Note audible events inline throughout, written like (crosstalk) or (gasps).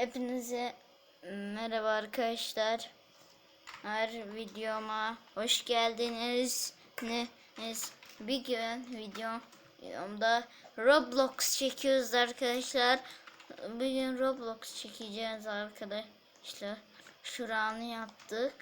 Hepinize merhaba arkadaşlar. Her videoma hoş geldiniz. Ne? Bir gün video videomda Roblox çekiyoruz arkadaşlar. Bugün Roblox çekeceğiz arkadaşlar. Şuranı yaptık.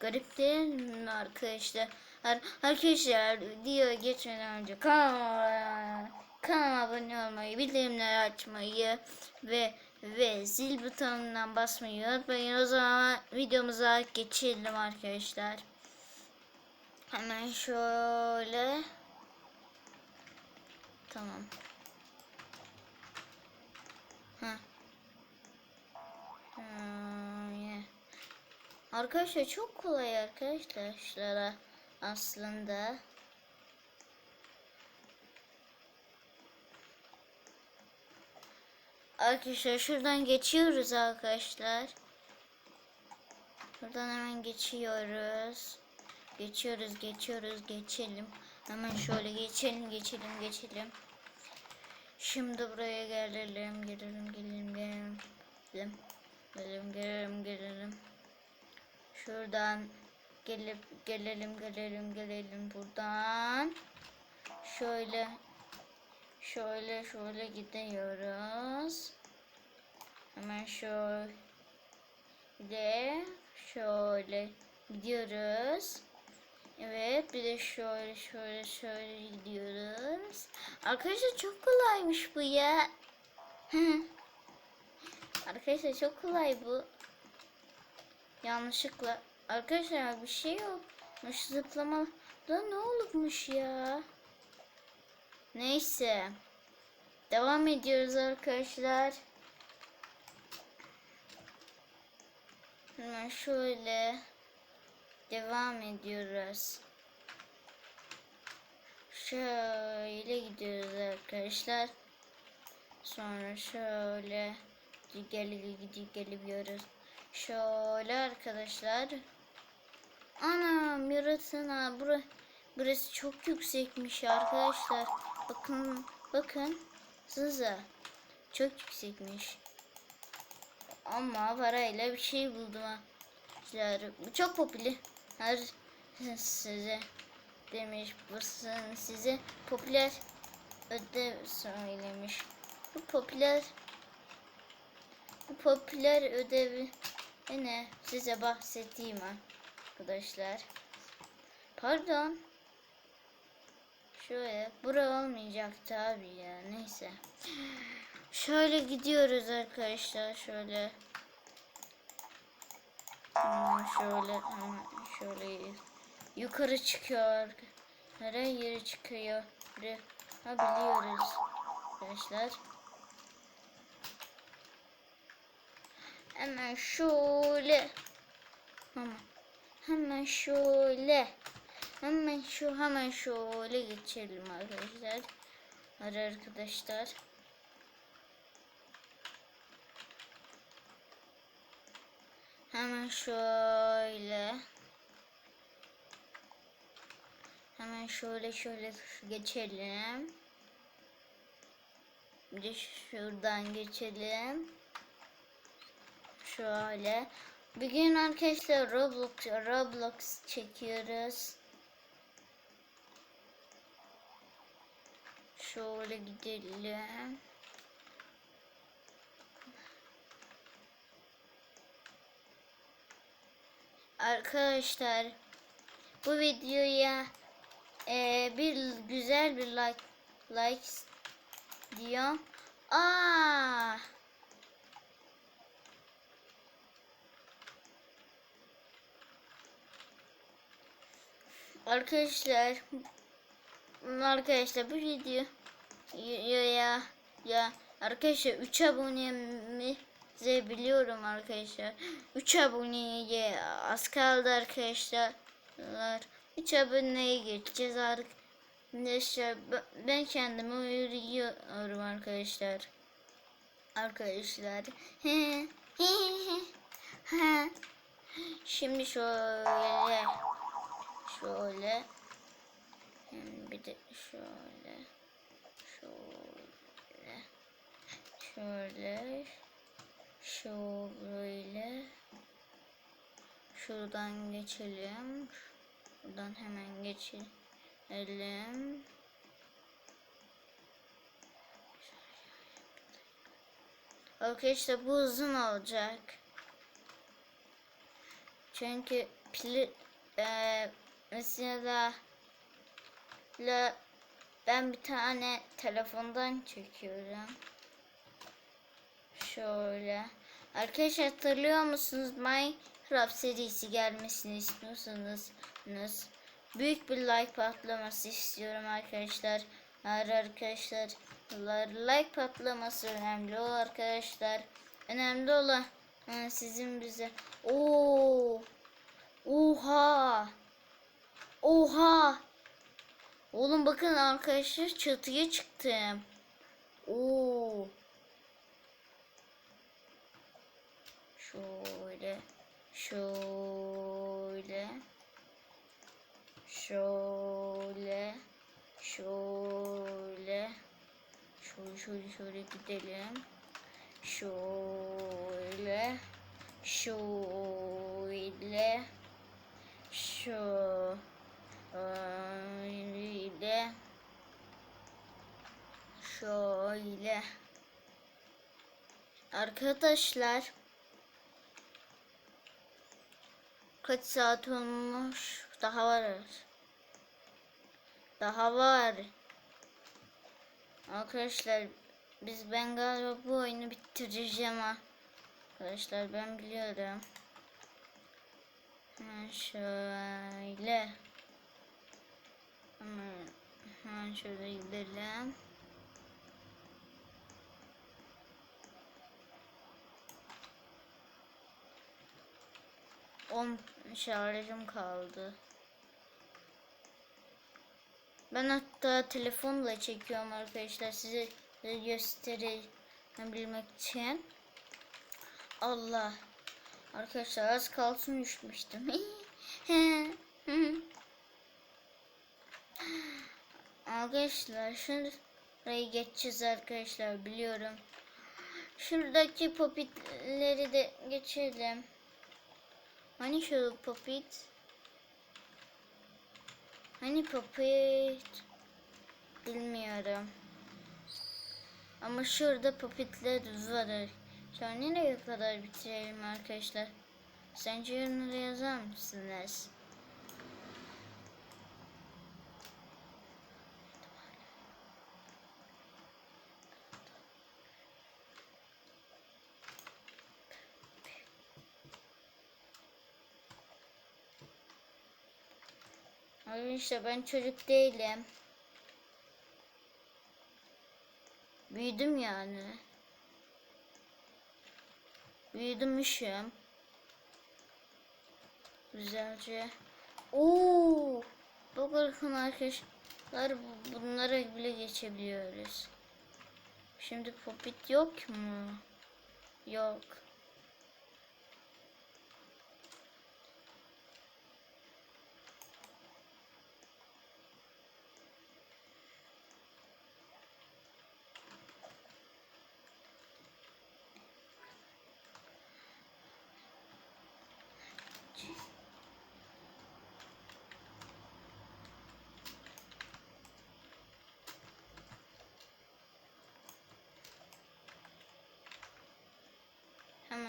Garip değil mi arkadaşlar? Ar- Arkadaşlar video geçmeden önce kanala, kanala abone olmayı, bildirimleri açmayı ve ve zil butonundan basmayı unutmayın. O zaman videomuza geçelim arkadaşlar. Hemen şöyle. Tamam. Heh. Arkadaşlar çok kolay arkadaşlar aslında. Arkadaşlar şuradan geçiyoruz arkadaşlar. Buradan hemen geçiyoruz. Geçiyoruz, geçiyoruz, geçelim. Hemen şöyle geçelim, geçelim, geçelim. Şimdi buraya gelelim, gelelim, gelelim, gelelim. Gelelim, gelelim, gelelim, gelelim. Şuradan gelip gelelim, gelelim, gelelim buradan. Şöyle Şöyle şöyle gidiyoruz. Hemen şöyle şöyle gidiyoruz. Evet bir de şöyle şöyle şöyle gidiyoruz. Arkadaşlar çok kolaymış bu ya. Arkadaşlar çok kolay bu. Yanlışlıkla. Arkadaşlar bir şey yokmuş zıplama. Da ne olurmuş ya? Neyse. Devam ediyoruz arkadaşlar. Hemen şöyle devam ediyoruz. Şöyle gidiyoruz arkadaşlar. Sonra şöyle geri gidip geliyoruz. Şöyle arkadaşlar. Anam yarasana bura burası çok yüksekmiş arkadaşlar. Bakın bakın size çok yüksekmiş. Ama parayla bir şey buldum ha. Bu çok popüler. Her size demiş basın size popüler ödev söylemiş. Bu popüler bu popüler ödevi ne size bahsedeyim arkadaşlar. Pardon. Şöyle. Bura olmayacaktı abi ya. Neyse. Şöyle gidiyoruz arkadaşlar. Şöyle. Hemen şöyle. Hemen şöyle. Yukarı çıkıyor. Nereye yeri çıkıyor? Ha biliyoruz. Arkadaşlar. Hemen şöyle. Hemen. Hemen şöyle. Hemen şu hemen şöyle geçelim arkadaşlar. Hadi arkadaşlar. Hemen şöyle. Hemen şöyle şöyle geçelim. Bir de şuradan geçelim. Şöyle. Bugün arkadaşlar Roblox Roblox çekiyoruz. Şöyle gidelim. Arkadaşlar bu videoya e, bir güzel bir like like diyor. Aa! Arkadaşlar arkadaşlar bu video ya ya ya arkadaşlar 3 abonemizi biliyorum arkadaşlar. 3 aboneye az kaldı arkadaşlar. 3 aboneye geçeceğiz arkadaşlar. Ben kendimi uyuruyorum arkadaşlar. Arkadaşlar. (laughs) Şimdi şöyle şöyle bir de şöyle şöyle şöyle. Şuradan geçelim. Buradan hemen geçelim. Arkadaşlar bu uzun olacak. Çünkü pili eee mesela la, ben bir tane telefondan çekiyorum. Şöyle. Arkadaşlar hatırlıyor musunuz Minecraft serisi gelmesini istiyorsanız büyük bir like patlaması istiyorum arkadaşlar. Eğer arkadaşlar like patlaması önemli o arkadaşlar. Önemli olan e, sizin bize. Oo! Oha! Oha! Oğlum bakın arkadaşlar çatıya çıktım. Oo! Şöyle, şöyle, şöyle, şöyle, şöyle, şöyle, şöyle gidelim. Şöyle, şöyle, şöyle, şöyle. Arkadaşlar kaç saat olmuş? Daha var. Daha var. Arkadaşlar biz ben galiba bu oyunu bitireceğim ha. Arkadaşlar ben biliyorum. Hemen şöyle. Hemen, hemen şöyle gidelim. On şarjım kaldı. Ben hatta telefonla çekiyorum arkadaşlar size gösterebilmek için. Allah. Arkadaşlar az kalsın düşmüştüm. (laughs) arkadaşlar şurayı geçeceğiz arkadaşlar biliyorum. Şuradaki popitleri de geçelim. Hani şu popit? Hani popit? Bilmiyorum. Ama şurada popitler var. Sonra nereye kadar bitirelim arkadaşlar? Sence yorumlara yazar mısınız? Arkadaşlar ben çocuk değilim. Büyüdüm yani. Büyüdümüşüm. Güzelce. Oo! Bakın arkadaşlar bunlara bile geçebiliyoruz. Şimdi popit yok mu? Yok.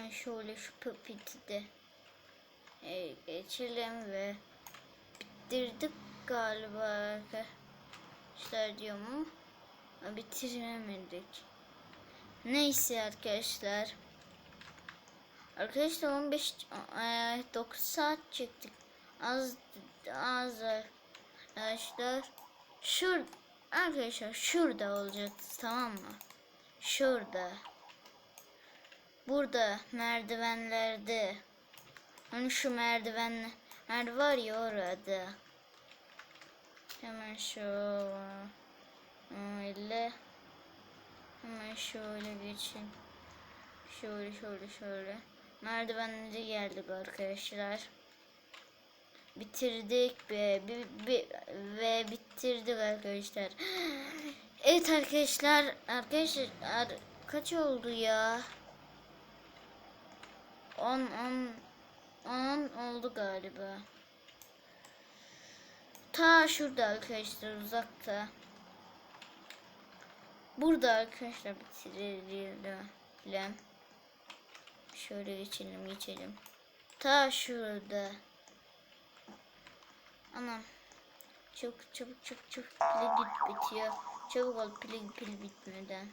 Hemen şöyle şu pipiti de e, geçelim ve bitirdik galiba arkadaşlar diyorum ama bitiremedik. Neyse arkadaşlar. Arkadaşlar 15 e, 9 saat çektik. Az az arkadaşlar. Şur arkadaşlar şurada olacak tamam mı? Şurada. Burada merdivenlerde. Hani şu merdivenler var ya orada. Hemen şöyle. Hemen şöyle geçin. Şöyle şöyle şöyle. Merdivenlere geldik arkadaşlar. Bitirdik ve, ve bitirdik arkadaşlar. (gasps) Evet arkadaşlar. Arkadaşlar kaç oldu ya? 10 10 10 oldu galiba. Ta şurada arkadaşlar uzakta. Burada arkadaşlar bitirelim. Şöyle geçelim geçelim. Ta şurada. Anam. Çabuk çabuk çabuk çabuk pili bit bitiyor. Çabuk ol pili pil bitmeden.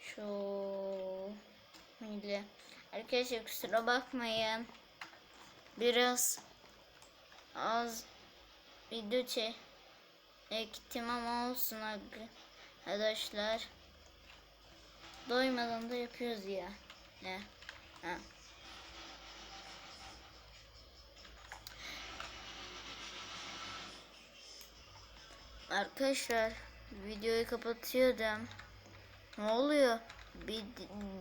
Şu Böyle. Arkadaşlar kusura bakmayın. Biraz az video çektim ama olsun arkadaşlar. Doymadan da yapıyoruz ya. Ne? Ha. Arkadaşlar videoyu kapatıyordum. Ne oluyor? Bir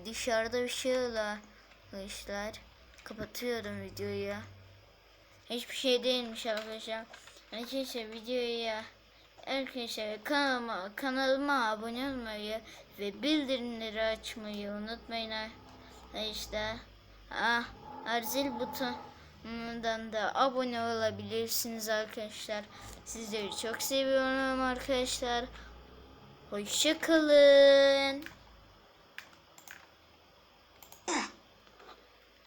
dışarıda bir şey arkadaşlar. Kapatıyorum videoyu. Hiçbir şey değilmiş arkadaşlar. Arkadaşlar videoyu arkadaşlar kanalıma, kanalıma abone olmayı ve bildirimleri açmayı unutmayın arkadaşlar. Ah, arzil butonundan da abone olabilirsiniz arkadaşlar. Sizleri çok seviyorum arkadaşlar. Hoşçakalın.